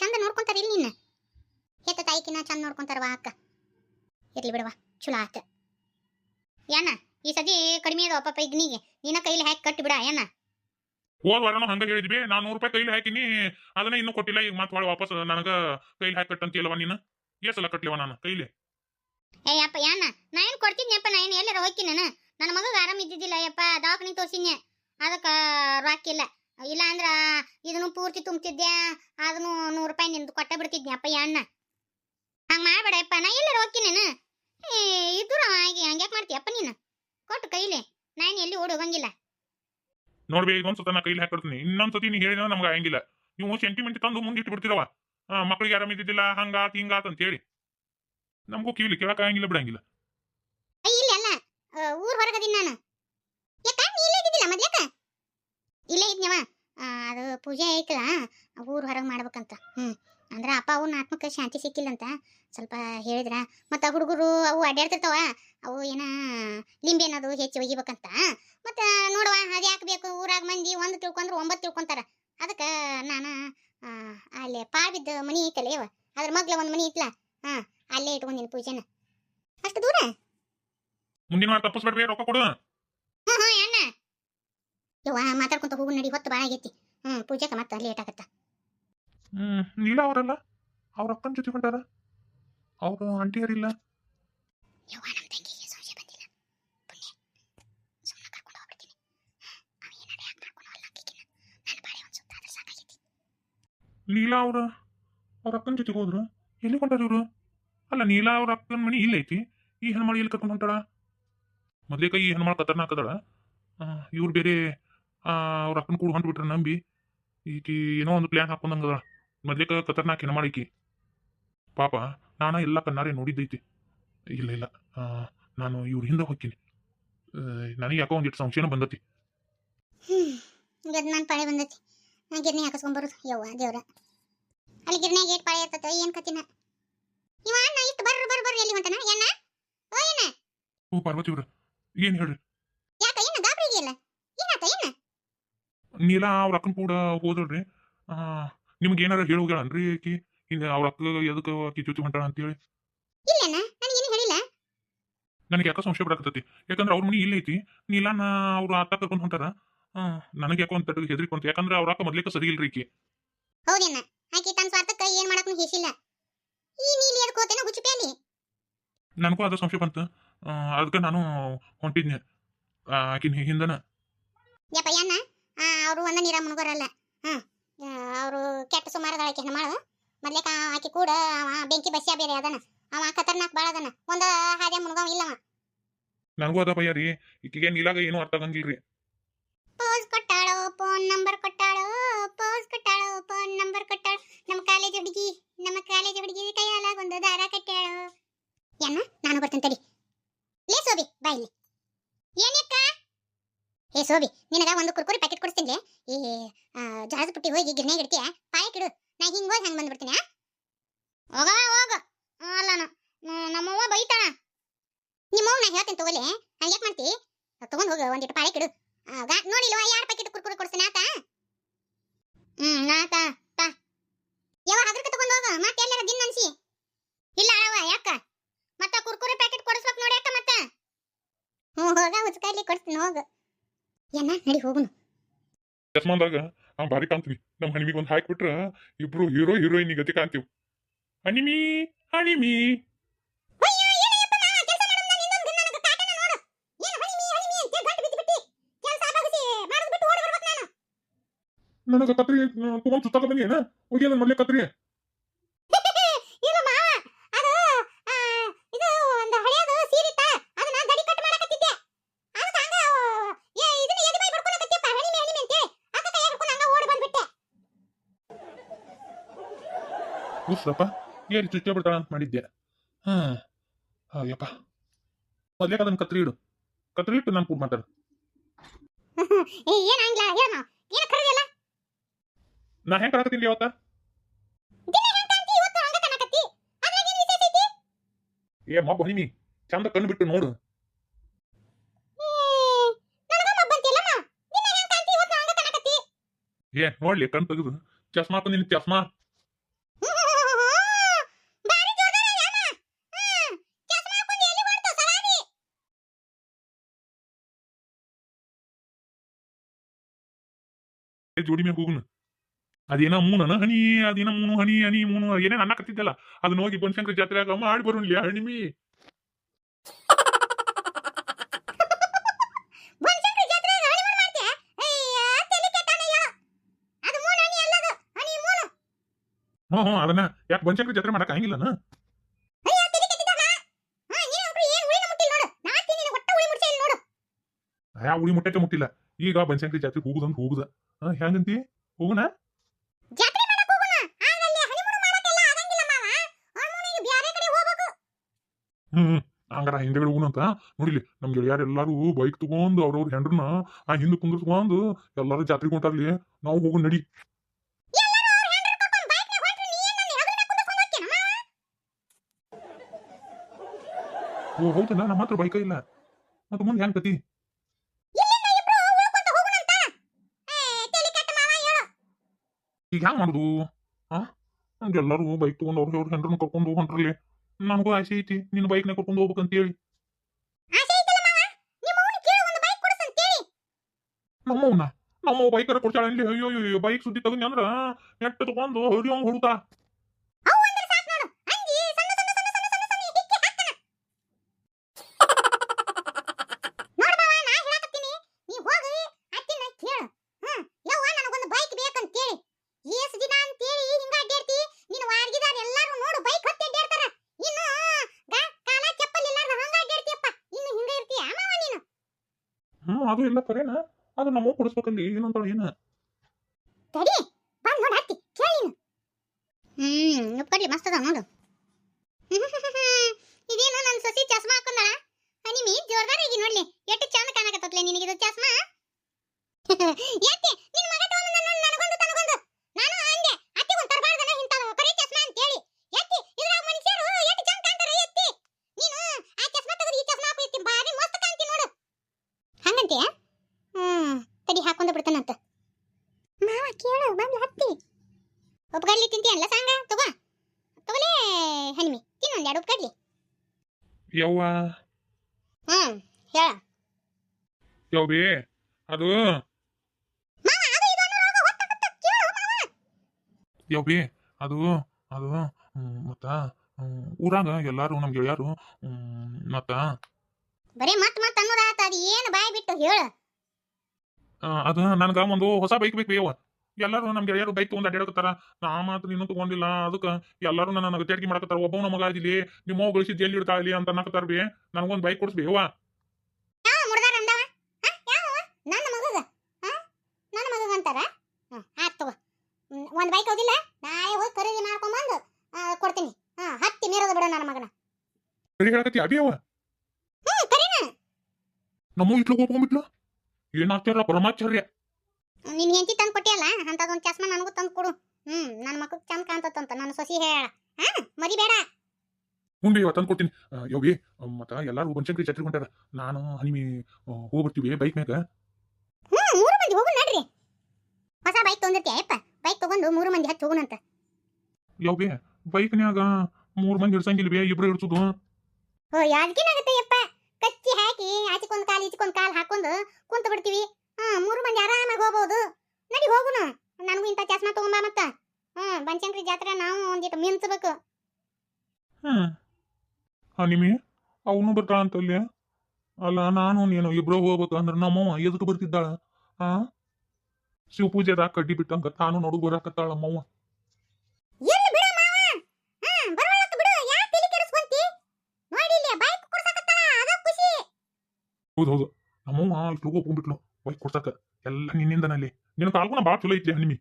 ಚಂದ ನೋಡ್ಕೊಂತಾರ ಇಲ್ಲಿ ನಿನ್ನ ಹೆತ್ತ ತಾಯಿಕಿನ ಚಂದ ನೋಡ್ಕೊಂತಾರವ ಅಕ್ಕ. ಇರ್ಲಿ ಬಿಡವಾ ಚಲೋ ಆತ. ಏನ ಈ ಸತಿ ಕಡಿಮೆ ಅದ ಪಾಪ ಇಗ್ನಿಗೆ. ನಿನ್ನ ಕೈಲಿ ಹಾಕಿ ಕಟ್ಟಿ ಬಿಡ ಏನ ಹೋದ್ ವಾರನು ಹಂಗ ಹೇಳಿದ್ವಿ ನಾ ನೂರು ರೂಪಾಯಿ ಕೈಲಿ ಹಾಕಿನಿ ಅದನ್ನ ಇನ್ನೂ ಕೊಟ್ಟಿಲ್ಲ ಈಗ ಮತ್ತೆ ಒಳಗೆ ವಾಪಸ್ ನನಗ ಕೈಲಿ ಹಾಕಿ ಕಟ್ಟಂತಿಲ್ಲವ ನೀನು? ಎಷ್ಟಲ್ಲ ಕಟ್ಲಿವ ನಾನು ಕೈಲಿ? ಏ ಅಪ್ಪ ಯಾನ ನಾ ಏನು ಕೊಡ್ತಿದ್ನಪ್ಪ ನಾ ಏನು ಎಲ್ಲಾರ ಹೋಗ್ತೀನಿ ನಾನು. ನನ್ನ ಮಗಗೆ ಆರಾಮ ಇದ್ದಿದ್ದಿಲ್ಲ ಯಪ್ಪ ದವಾಖಾನೆ ತೋರ್ಸಿದ್ನೆ. ಅದಕ್ಕೆ ರೊಕ್ಕಿಲ್ಲ ಇಲ್ಲ ಅಂದ್ರ ಇದನ್ನು ಪೂರ್ತಿ ತುಂಬ್ತಿದ್ದೆ ಅದನ್ನು ನೂರು ರೂಪಾಯಿ ನಿಂದು ಕೊಟ್ಟ ಬಿಡ್ತಿದ್ನಿ ಅಪ್ಪ ಅಣ್ಣ. ಹಂಗೆ ಮಾಡ್ಬೇಡಪ್ಪ, ನಾ ಎಲ್ಲಾರ ಹೋಗ್ತೀನಿ ಏ ಇದ್ರು ಹಾಗೆ, ಹಂಗ್ಯಾಕೆ ಮಾಡ್ತೀಯಪ್ಪ ನೀನು? ಕೊಟ್ಟು ಕೈಲಿ ನಾನು ಎಲ್ಲಿ ಓಡಿ ಹೋಗಂಗಿಲ್ಲ. ನೋಡ್ಬಿ ಇದೊಂದು ಸತ ನಾ ಕೈಲಿ ಹಾಕಿಡ್ತೀನಿ ಇನ್ನೊಂದ್ಸತಿ ನೀ ಹೇಳಿದ್ರೆ ನಮ್ಗೆ ಆಗಂಗಿಲ್ಲ. ನೀವು ಸೆಂಟಿಮೆಂಟ್ ತಂದು ಮುಂದಿಟ್ಟು ಬಿಡ್ತಿರವ ಮಕ್ಳಿಗೆ ಆರಾಮ ಇದ್ದಿದ್ದಿಲ್ಲ, ಹಂಗಾತ್ ಹಿಂಗಾತ್ ಅಂತ ಹೇಳಿ ನಮಗೂ ಕಿವಿಲಿ ಕೇಳಕ್ ಆಗಂಗಿಲ್ಲ, ಬಿಡಂಗಿಲ್ಲ ಏ, ಇಲ್ಲ ಅಲ್ಲ ಆ, ಊರ್ ಹೊರಗದಿನ್ ನಾನು ಯಾಕ ನೀ ಇಲ್ಲೇ ಇದ್ದಿದ್ದಿಲ್ಲ ಮೊದ್ಲೇಕ ಇಲ್ಲೇ ಇದ್ನವ ಆ, ಅದು ಪೂಜೆ ಐತಲ್ಲ ಊರು ಹೊರಗೆ ಮಾಡ್ಬೇಕಂತ. ಹ್ಞೂ ಅಂದ್ರೆ ಅಪ್ಪ ಅವನ ಆತ್ಮಕ್ಕೆ ಶಾಂತಿ ಸಿಕ್ಕಿಲ್ಲಂತ ಸ್ವಲ್ಪ ಹೇಳಿದ್ರ. ಮತ್ತು ಹುಡುಗರು ಅವು ಅಡ್ಡಾಡ್ತಿರ್ತಾವ ಅವು ಏನ ಲಿಂಬೆ ಅನ್ನೋದು ಹೆಚ್ಚು ಒಗಿಬೇಕಂತ. ಮತ್ತ ನೋಡುವ ಅದ್ ಯಾಕೆ ಬೇಕು? ಊರಾಗ ಮಂದಿ ಒಂದು ತಿಳ್ಕೊಂಡ್ರೆ ಒಂಬತ್ತು ತಿಳ್ಕೊಂತಾರ. ಅದಕ್ಕೆ ನಾನು ಅಲ್ಲೇ ಪಾಡಿದ್ದು ಮನಿ ಐತಲ್ಲ ಇವ ಅದ್ರ ಮಗ್ಲ ಒಂದು ಮನಿ ಐತ್ಲ ಹಾ ಅಲ್ಲೇ ಇಟ್ಕೊಂಡಿನಿ ಪೂಜೆನ. ಅಷ್ಟು ದೂರ? ಮುಂದಿನ ವಾರ ತಪ್ಪಿಸ್ಬೇಡ್ರಿ ರೊಕ್ಕ ಕೊಡು. ಹ್ಞೂ ಹ್ಞೂ ಅಣ್ಣ. ಇವ ಮಾತಾಡ್ಕೊಂತ ಹೋಗು ನಡಿ ಹೊತ್ತು ಭಾಳ ಆಗೈತಿ. ಹ್ಞೂ ಪೂಜೆಗೆ ಮತ್ತೆ ಲೇಟ್ ಆಗತ್ತ? ಹ್ಮ್ ನೀಲಾ ಅವರಲ್ಲ. ಅವ್ರ ಅಕ್ಕನ ಜೊತೆ ಹೊಂಟಾರ. ಅವ್ರ ಆಂಟಿಯರಿಲ್ಲ ಯವ್ವ ನಮ್ಮ ತಂಗಿಗೆ ಸಂಶಯ ಬಂದಿಲ್ಲ. ಪುಣ್ಯ. ಸುಮ್ಮನೆ ಕರ್ಕೊಂಡು ಹೋಗ್ಬಿಡ್ತೀನಿ. ಅವ ಏನಾರ ಯಾಕೆ ಮಾಡ್ಕೊಂಡು ಅಲ್ಲ ಆಕಿಕಿನ ನನ್ನ ಬಾಳೆ ಒಂದು ಸುತ್ತ ಆದ್ರೆ ಸಾಕಾಗೈತಿ. ನೀಲಾ ಅವ್ರ ಅವ್ರ ಅಕ್ಕನ ಜೊತೆಗೆ ಹೋದ್ರು. ಎಲ್ಲಿ ಹೊಂಟಾರ ಇವ್ರು? ಅಲ್ಲ ನೀಲಾ ಅವ್ರ ಅಕ್ಕನ ಮನಿ ಇಲ್ಲ ಐತಿ. ಈ ಹೆಣ್ಮಳಿ ಎಲ್ಲಿ ಕರ್ಕೊಂಡು ಹೊಂಟಾಳ? ಮೊದ್ಲೇಕಾಯಿ ಕೈ ಈ ಹೆಣ್ಮಳ ಖತರ್ನಾಕ್ ಅದಾಳ ಇವ್ರು ಬೇರೆ ಅವ್ರ ಅಕ್ಕನ ಕೂಡ ಹೊಂದ್ಬಿಟ್ರೆ ನಂಬಿ. ಈಕಿ ಏನೋ ಒಂದು ಪ್ಲಾನ್ ಹಾಕೊಂಡಂಗದ. ಮೊದ್ಲೇಕ ಖತರ್ನಾಕ್ ಹೆಣ್ಮಳ ಮಾಡಿಕಿ ಪಾಪ ನಾನು ಎಲ್ಲ ಕಣ್ಣಾರೆ ನೋಡಿದ್ದೈತಿ. ಇಲ್ಲ ಇಲ್ಲ. ನಾನು ಇವ್ರ ಹಿಂದೆ ಹೋಗ್ತೀನಿ. ನನಗೆ ಯಾಕೋ ಒಂದಿಟ್ಟು ಸಂಶಯನ ಬಂದತಿ. ಹ್ಞೂ ಗದ್ ನನ್ನ ಪಾಳೆ ಬಂದೈತಿ. ನಾ ಗಿರ್ನಿ ಹಾಕಿಸ್ಕೊಂಬರೋದು. ಯವ್ವ ದೇವ್ರ. ಅಲ್ಲಿ ಗಿರ್ನಿಯಾಗ ಏಟ್ ಪಾಳೆ ಇರ್ತೈತೆ ಏನು ಕತ್ತಿನ ಇವ ಅಣ್ಣ ಇಷ್ಟು ಬರ್ರಿ ಬರ್ರ ಬರ್ರಿ ಎಲ್ಲಿ ಹೊಂಟನ? ಎಣ್ಣ ಓ ಎಣ್ಣ ಓ ಪಾರ್ವತಿ ಅವ್ರ. ಏನ್ ಹೇಳ್ರಿ? ಯಾಕ ಏನು ಗಾಬರಿಗೆ ಇಲ್ಲ? ಏನಾತ ಏನು? ನೀಲಾ ಅವ್ರ ಅಕ್ಕನ ಕೂಡ ಹೋದಳ್ರಿ. ನಿಮ್ಗೆ ಏನಾರ ಹೇಳೋಗ್ಯಾಳನ್ರಿ ಆಕಿ? ಹಿಂಗ ಅವ್ರ ಅಕ್ಕ ಎದಕ್ಕೆ ಆಕಿ ಜೊತೆ ಹೊಂಟಾಳ ಅಂತೇಳಿ. ಇಲ್ಲಣ್ಣ ನನಗೇನು ಹೇಳಿಲ್ಲ? ನನಗೆ ಯಾಕೋ ಸಂಶಯ ಬರಾಕತ್ತೈತಿ ಯಾಕಂದ್ರೆ ಅವ್ರ ಮನಿ ಇಲ್ಲೈತಿ ನೀಲಾನ ಅವ್ರ ಅತ್ತ ಕರ್ಕೊಂಡು ಹೊಂಟಾರ. ನನಗೆ ಯಾಕೋ ಅಂತ. ಹೆದರಿಕೊಂತ ಯಾಕಂದ್ರೆ ಅವ್ರ ಅಕ್ಕ ಮೊದ್ಲೇಕ ಸರಿ ಇಲ್ರಿ ಈಕಿ ಹೌದೇನ? ಆಕಿ ತನ್ನ ಸ್ವಾರ್ಥಕ್ಕೆ ಏನ್ ಮಾಡಕ್ಕೂ ಹೇಸಿಲ್ಲ. ಈ ನೀಲಿ ನನಗೂ ಅದ ಸಂಶಯ ಬಂತು. ಅದಕ್ಕೆ ನಾನು ಹೊಂಟಿದ್ನೆ ಆಕಿನ ಹಿಂದನ. ಯಪ್ಪ ಅಣ್ಣ ಅವರು ಒಂದ ನೀರ ಮುಣಗೋರಲ್ಲ. ಹ್ಮ್ ಅವರು ಕೆಟ್ಟ ಸುಮಾರು ಆಕೆ ಹೆಣ್ಮಾಳು ಮೊದ್ಲೇಕ ಆಕೆ ಕೂಡ ಅವ ಬೆಂಕಿ ಬಸ್ಯ ಬೇರೆ ಅದನ. ಅವ ಖತರ್ನಾಕ್ ಭಾಳ ಅದನ. ಒಂದ ಹಾದಿ ಮುನುಗವ ಇಲ್ಲವ. ನನಗೂ ಅದ ಭಯ ರೀ. ಈಕಿಗೆ ನೀಲಾಗ ಏನೂ ಅರ್ಥ ಆಗಂಗಿಲ್ರಿ. ಪೋಸ್ ಕೊಟ್ಟಾಳೋ ಫೋನ್ ನಂಬರ್ ಕೊಟ್ಟಾಳೋ ಪೋಸ್ ಕೊಟ್ಟಾಳೋ ಫೋನ್ ನಂಬರ್ ಕೊಟ್ಟಾಳು. ನಮ್ಮ ಕಾಲೇಜ್ ಹುಡುಗಿ ನಮ್ಮ ಕಾಲೇಜ್ ಹುಡುಗಿ ಕೈಯಾಲಾಗ ಒಂದು ದಾರ ಕಟ್ಟಾಳು ಏನ? ನಾನು ಬರ್ತೇನೆ ತಡಿ. ಲೇ ಸೋಬಿ ಬಾಯ್ ಇಲ್ಲಿ. ಏನಕ್ಕ ಏ, ಸೋಬಿ, ನಿನಗ ಒಂದು ಕುರ್ಕುರಿ ಪ್ಯಾಕೆಟ್ ಕೊಡಿಸ್ತೀನಿ ಈ ಜಹಾಜ್ ಪುಟ್ಟಿ ಹೋಗಿ ಗಿರ್ನ್ಯಾಗ ಇಡ್ತೀಯ ಇಡು ನಾ ಹಿಂಗ್ ಹೋಗಿ ಹಂಗೆ ಬಂದ್ಬಿಡ್ತೀನಿ ಹೋಗ ಹೋಗ. ಅಲ್ಲ ನಮ್ಮವ್ವ ಬೈತಾಣ ನಿಮ್ಮವ್ವ ನಾ ಹೇಳ್ತೀನಿ ತಗೋಲಿ ತಗೋಲೆ ಹಂಗ್ಯಾಕ್ ಮಾಡ್ತಿ? ತಗೊಂಡು ಹೋಗು ಒಂದಿಟ್ಟು ಪಾಯಕ್ಕಿಡು ಆಗ ನೋಡಿಲ್ವಾ ಪ್ಯಾಕೆಟ್ ಕುರ್ಕುರಿ ಕೊಡ್ತೀನಿ ಆತ? ಹ್ಮ್, ನಾತ ತಾ ಯಾವ ಹಗರ್ಕ ತಗೊಂಡ್ ಹೋಗ. ಮತ್ತೆ ಎಲ್ಲಾರ ದಿನ ಅನ್ಸಿ? ಇಲ್ಲ ಅವ ಯಾಕ? ಮತ್ತ ಕುರ್ಕುರಿ ಪ್ಯಾಕೆಟ್ ಕೊಡಿಸ್ಬೇಕು ನೋಡಿ, ಯಾಕ ಮತ್ತ? ಹ್ಞೂ ಹೋಗ ಉಚ್ಕಾಯ್ಲಿ ಕೊಡ್ತೀನಿ ಹೋಗ. ಏನ? ನಡಿ ಹೋಗುನು. ಚಸ್ಮಾದಾಗ ಆ ಭಾರಿ ಕಾಣ್ತೀವಿ. ನಮ್ಮ ಹಣಿಮಿಗೆ ಒಂದು ಹಾಕ್ಬಿಟ್ರ ಇಬ್ರು ಹೀರೋ ಹೀರೋಯಿನ್ ಗತಿ ಕಾಣ್ತೀವಿ. ಹಣಿಮಿ ಹಣಿಮಿ. ನನಗೆ ಕತ್ರಿ ತಗೊಂಡ್ ಸುತ್ತಾಕ ಬನ್ನಿ ಏನ? ಹೋಗಿ ಅದನ್ನ ಮೊದ್ಲೇ ಕತ್ರಿ ಇಲ್ಲ ಮಾವ ಅದು ಆ, ಇದು ಒಂದು ಹಳೆಯದು ಸೀರಿತ್ತ ಅದನ್ನ ಗಡಿ ಕಟ್ ಮಾಡಕತ್ತಿದ್ದೆ ಅದಕ್ಕೆ ಹಂಗ ಏ ಇದನ್ನ ಎದಿ ಬೈ ಬಡ್ಕೊಳಕತ್ತಿಪ್ಪ ಹಣಿಮೆ ಹಣಿಮೆ ಅಂತೇಳಿ ಅದಕ್ಕೆ ಕೈ ಹಿಡ್ಕೊಂಡು ಹಂಗ ಓಡಿ ಬಂದ್ಬಿಟ್ಟೆ ಉಸ್ರಪ್ಪ ಏನ್ ಚುಚ್ಚ ಬಿಡ್ತಾಳ ಅಂತ ಮಾಡಿದ್ದೆ ಹಾ ಅಯ್ಯಪ್ಪ ಮೊದ್ಲೇ ಅದನ್ನ ಕತ್ರಿ ಇಡು. ಕತ್ರಿ ಇಟ್ಟು ನಾನು ಕೂಡ ಮಾತಾಡ. ನಾ ಹೆಂಗ್ ಕರಕತ್ತೀನಿ ಐತಿ? ಏ ಮಬ್ಬ ಹಣಿಮಿ ಚಂದ ಕಣ್ಣು ಬಿಟ್ಟು ನೋಡು. ಏ ನೋಡ್ಲಿ ಕಣ್ ತೆಗೆದು. ಚಸ್ಮಾ ಹಾಕೊಂಡು ಚಸ್ಮಾ? ಜೋಡಿ ಮ್ಯಾಗ ಹೋಗುನು. ಅದೇನ ಮೂನನ? ಹನಿ ಅದೇನ ಮೂನು ಹನಿ ಹನಿ ಮೂನು ಏನೇನ್ ಕತ್ತಿದ್ದಲ್ಲ. ಅದನ್ನ ಹೋಗಿ ಬನಶಂಕರ ಜಾತ್ರೆಯಾಗ ಮಾಡಿ ಬರೋಣ ಹಣಿಮಿ. ಹ್ಞೂ ಹ್ಞೂ ಅದನ್ನ ಯಾಕೆ ಬನಶಂಕರಿ ಜಾತ್ರೆ ಮಾಡಕ್ ಹಂಗಿಲ್ಲನ ಅಯ್ಯ, ತಲಿ ಕೆಟ್ಟಿದ್ದಮ್ಮ. ಹಾ, ನೀನ್ ಅಂಕ್ರು ಏನ್ ಉಳಿನ ಮುಟ್ಟಿಲ್ಲ ನೋಡು. ನಾನ್ ತಿಂದಿನಿ, ಒಟ್ಟ ಉಳಿ ಮುಟ್ಸೇ ಇಲ್ಲ ನೋಡು. ಯಾ ಉಳಿ ಮುಟ್ಟಕ್ಕೆ ಮುಟ್ಟಿಲ್ಲ. ಈಗ ಬನಶಂಕರಿ ಜಾತ್ರೆ ಹೋಗುದಂತ ಹೋಗುದ. ಹೆಂಗಂತಿ? ಹೋಗುಣ. ಹ್ಮ್ ಹಂಗಾರ ಹಿಂದೆಗಡೆ ಹೋಗುಣಂತ ನೋಡಿಲಿ ನಮ್ ಗೆಳೆಯರ್ ಎಲ್ಲಾರು ಬೈಕ್ ತಗೊಂಡು ಅವ್ರವ್ರ ಹೆಂಡ್ರನ್ನ ಆ ಹಿಂದೆ ಕುಂದಿರ್ಸ್ಕೊಂಡು ಎಲ್ಲಾರು ಜಾತ್ರೆ ಹೊಂಟಾರ್ಲಿ. ನಾವು ಹೋಗು ನಡಿ? ಓ ಹೌದಲ್ಲ ನಮ್ಮ ಹತ್ರ ಬೈಕ ಇಲ್ಲ. ಮತ್ತೆ ಮುಂದೆ ಹೆಂಗ್ ಕತಿ ಇಲ್ಲಿಂದ ಇಬ್ರು ಉಳ್ಕೊಂತ ಹೋಗೋಣಂತ. ಏ, ತಲಿ ಕೆಟ್ಟ ಮಾವ ಹೇಳು. ಈಗ ಹ್ಯಾಂಗ ಮಾಡುದು? ಹಾ ಎಲ್ಲರೂ ಬೈಕ್ ತಗೊಂಡು ಅವ್ರ ಅವ್ರ ಹೆಂಡ್ರನ್ನ ಕರ್ಕೊಂಡು ಹೊಂಟ್ರಲ್ಲಿ ನನಗೂ ಆಸೆ ಐತಿ ನಿನ್ನ ಬೈಕ್ನ ಕರ್ಕೊಂಡು ಹೋಗ್ಬೇಕಂತೇಳಿ. ಮಾವ? ನಿಮ್ಮ. ನಮ್ಮವ್ನ? ಬೈಕರ ಕೊಡ್ತಾಳೆ ಅಯ್ಯೋ ಅಯ್ಯೋ ಬೈಕ್ ಸುದ್ದಿ ತಗೊಂಡ್ ಅಂದ್ರ ನೆಟ್ಟ ತಗೊಂಡು ಹೊಡಿಯೋಂಗ್ ಹೊಡುತ್ತಾ ಅವು ಅಂದ್ರೆ ಸಾಕ್ ನೋಡು. ಅಂಜಿ ಸಣ್ಣ ಸಣ್ಣ ಸಣ್ಣ ಸಣ್ಣ ಸಣ್ಣ ಸಣ್ಣ ಹಿಕ್ಕಿ ಹಾಕ್ತಾನ. ನೋಡ್ ಮಾವ, ನಾ ಹೇಳಾಕತ್ತೀನಿ. ನೀ ಹೋಗಿ ಅತ್ತಿನ ಕೇಳು. ಹ್ಮ್, ಯವ್ವ ನನಗೊಂದು ಬೈಕ್ ಬೇಕಂತೇಳಿ. ಏಸ್ ದಿನ ಅಂತೇಳಿ ಹಿಂಗ ಅಡ್ಡಾಡ್ತಿ. ನಿನ್ನ ವಾರ್ಗಿದಾರ್ ಎಲ್ಲಾರು ನೋಡು ಬೈಕ್ ಹತ್ತಿ ಅಡ್ಡಾಡ್ತಾರ. ಇನ್ನು ಗಾ ಕಾಲ ಚಪ್ಪಲ್ ಇಲ್ಲಾರ್ದ ಹಂಗ ಅಡ್ಡಾಡ್ತಿಯಪ್ಪ. ಇನ್ನು ಹಿಂಗ ಇರ್ತೀಯ ಮಾವ ನೀನು. ಹ್ಮ್ ಅದು ಎಲ್ಲ ಕರೆನ ಅದು ನಮ್ಮ ಕೊಡಿಸ್ಬೇಕಲ್ಲಿ ಏನಂತಾಳ ಏನ? ತಡಿ, ಬಂದ್ ನೋಡ್ ಕೇಳ್ ಹ್ಮ್ ಉಪ್ಕಡ್ಲಿ ಮಸ್ತ್ ಅದ ನೋಡು. ಇದೇನು ಸೊಸಿ ಚಸ್ಮಾ ಹಾಕೊಂಡಳ? ನಿಮಿ ಜೋರ್ದಾರ್ ನೋಡ್ಲಿ ಎಷ್ಟು ಚಂದ ಕಾಣಕತ್ತತ್ಲೆ ಇದು ಚಸ್ಮಾ? ಯಾಕೆ ನಿನ್ ಮಗ ತಗೊಂಡ್ ನನಗೊಂದು ತನಗೊಂದು ನಾನು ಅಂದೆ ಅತ್ತಿಗೊಂದು ತರಬಾರ್ದನ ಇಂಥವು ಕರಿ ಚಸ್ಮಾ ಅಂತ ಹೇಳಿ ಎತ್ತಿ ಇದ್ರಾಗ ಮನುಷ್ಯರು ಎಷ್ಟು ಚಂದ ಕಾಣ್ತಾರ ಎತ್ತಿ ನೀನು ಆ ಚಸ್ಮಾ ತೆಗೆದು ಈ ಚಸ್ಮಾ ಹಾಕು ಎತ್ತಿ ಬಾರಿ ಮಸ್ತ್ ಕಾಣ್ತಿ ನೋಡು ಹಂಗಂತೀಯ ಹ್ಮ್ ತಡಿ ಹಾಕೊಂಡ ಬಿಡ್ತಾನಂತ ಮಾವ ಕೇಳು ಬಂದು ಹತ್ತಿ ಉಪ್ಕಡ್ಲಿ ತಿಂತೀಯಲ್ಲ ಸಂಗ ತಗೋ ತಗೊಲೇ ಉಪ್ಕಡ್ಲಿ ಯವ್ವ? ಹ್ಮ್ ಹೇಳ. ಅದು? ಮಾವ ಅದು ಅದು ಮತ್ತ ಊರಾಗ ಎಲ್ಲಾರು ನಮ್ ಗೆಳೆಯರು ಹ್ಮ್, ಮತ್ತ? ಬರೀ ಮತ್ ಮತ್ ಅನ್ನೋದಾತ ಅದು ಏನು ಬಾಯ್ ಬಿಟ್ಟು ಹೇಳು. ಅದು ನನ್ಗ ಒಂದು ಹೊಸ ಬೈಕ್ ಬೇಕು ಯವ್ವ. ಎಲ್ಲಾರು ನಮ್ಗೆ ಗೆಳೆಯರು ಬೈಕ್ ತಗೊಂಡ್ ಅಡ್ಡಾಡಕತ್ತಾರ ನಾ ಮಾತ್ರ ಇನ್ನೂ ತಗೊಂಡಿಲ್ಲ ಅದಕ್ಕ ಎಲ್ಲರೂ ನನ್ನ ಗಟ್ಟಿಯಾಗಿ ಮಾಡಕತ್ತಾರ ಒಬ್ಬ ಮಗ ಆಗಿಲಿ ನಿಮ್ಮ ಗಳಿಸಿದ್ ಎಲ್ಲಿ ಇಡ್ತಾಳಿ ಅಂತ ಅನ್ನಕತ್ತಾರ ಬಿ. ನನಗೊಂದು ಬೈಕ್ ಕೊಡ್ಸ್ಬಿ ಹ್ಮ್, ಒಂದ್ ಬೈಕ್ ಹೋಗಿಲ್ಲ ನಾಳೆ ಹೋಗಿ ಖರೀದಿ ಮಾಡ್ಕೊಂಬಂದು ಆ, ಕೊಡ್ತೀನಿ. ಹತ್ತಿ ಮೀರೋದು ಬಿಡ ನನ್ನ ಮಗನ. ಸರಿ ಹೇಳಕತ್ತಿ ಹ್ಮ್ ಕರೀನ ನಮ್ಮ ಇಟ್ಲು ಹೋಗ್ಕೊಂಡ್ಬಿಟ್ಲು ಏನಾಗ್ತಾರ ಪರಮಾಚಾರ್ಯ ನಿನ್ ಹೆಂಡತಿ ತಂದು ಕೊಟ್ಟಿಯಲ್ಲ ಅಂತದೊಂದು ಚಸ್ಮಾ ನನಗೂ ತಂದು ಕೊಡು. ಹ್ಮ್ ನನ್ನ ಮಕ್ಕಳು ಚಂದ ಕಾಣ್ತತ್ತಂತ ನನ್ನ ಸೊಸಿ ಹೇಳ. ಹಾ ಮರಿಬೇಡ. ಬೇಡ ಇವತ್ತು ತಂದು ಕೊಡ್ತೀನಿ. ಯೋಗಿ ಮತ್ತ ಎಲ್ಲಾರು ಬನಶಂಕರಿ ಛತ್ರಿ ಹೊಂಟಾರ ನಾನು ಹನಿಮಿ ಹೋಗ್ಬಿಡ್ತೀವಿ ಬೈಕ್ ಮ್ಯಾಗ. ಹ್ಮ್ ಮೂರು ಮಂದಿ ಹೋಗು ನಡ್ರಿ. ಹೊಸ ಬೈಕ್ ತೊಗೊಂಡಿರ್ತೀಯ ಯಪ್ಪ ಬೈಕ್ ತಗೊಂಡು ಮೂರು ಮಂದಿ ಹತ್ತಿ ಹೋಗೋಣಂತ. ಯೋಗಿ ಬೈಕ್ನ್ಯಾಗ ಮೂರು ಮಂದಿ ಹಿಡ್ಸಂಗಿಲ್ಲ ಬೇ ಇಬ್ರು ಹಿಡ್ಸುದು. ಓ ಯಾವ್ದಕ್ಕೇನಾಗುತ್ತೆ ಯಪ್ಪ ಕಚ್ಚಿ ಹಾಕಿ ಆಚಿಕೊಂದ್ ಕಾಲು ಈಚಿಕೊಂದ್ ಕಾಲು ಹಾಕೊಂಡು ಕುಂತ ಬಿಡ್ತೀವಿ ಹಾ ಮೂರು ಮಂದಿ ಆರಾಮಾಗಿ ಹೋಗ್ಬೋದು. ನಡಿ ಹೋಗುಣ ನನಗೂ ಇಂಥ ಚಸ್ಮಾ ತಗೊಂಬ ಮತ್ತ. ಹ್ಞೂ ಬನಶಂಕರಿ ಜಾತ್ರೆ ನಾವು ಒಂದಿಟ್ಟು ಮಿಂಚಬೇಕು. ಹ್ಮ್ ಹನಿಮಿ ಅವನು ಬರ್ತಾಳ ಅಂತಲ್ಯ ಅಲ್ಲ? ನಾನು ನೀನು ಇಬ್ರು ಹೋಗ್ಬೇಕು ಅಂದ್ರೆ ನಮ್ಮವ್ವ ಎದಕ್ಕೆ ಬರ್ತಿದ್ದಾಳ. ಹಾ ಶಿವ ಪೂಜೆದಾಗ ಕಡ್ಡಿ ಬಿಟ್ಟಂಗ ತಾನು ನೋಡು ಬರಾಕತ್ತಾಳ ನಮ್ಮವ್ವ. ಹಾ ಹೌದು ಹೌದು. ನಮ್ಮವ್ವ ಇಷ್ಟು ಹೋಗ್ಕೊಂಡ್ಬಿಟ್ಲು ಬೈಕ್ ಕೊಡ್ಸಕ ಎಲ್ಲ ನಿನ್ನಿಂದನಲ್ಲಿ ನಿನ್ನ ಕಾಲ್ಗುಣ ಭಾಳ ಚಲೋ ಐತಿ ಹನಿಮಿ.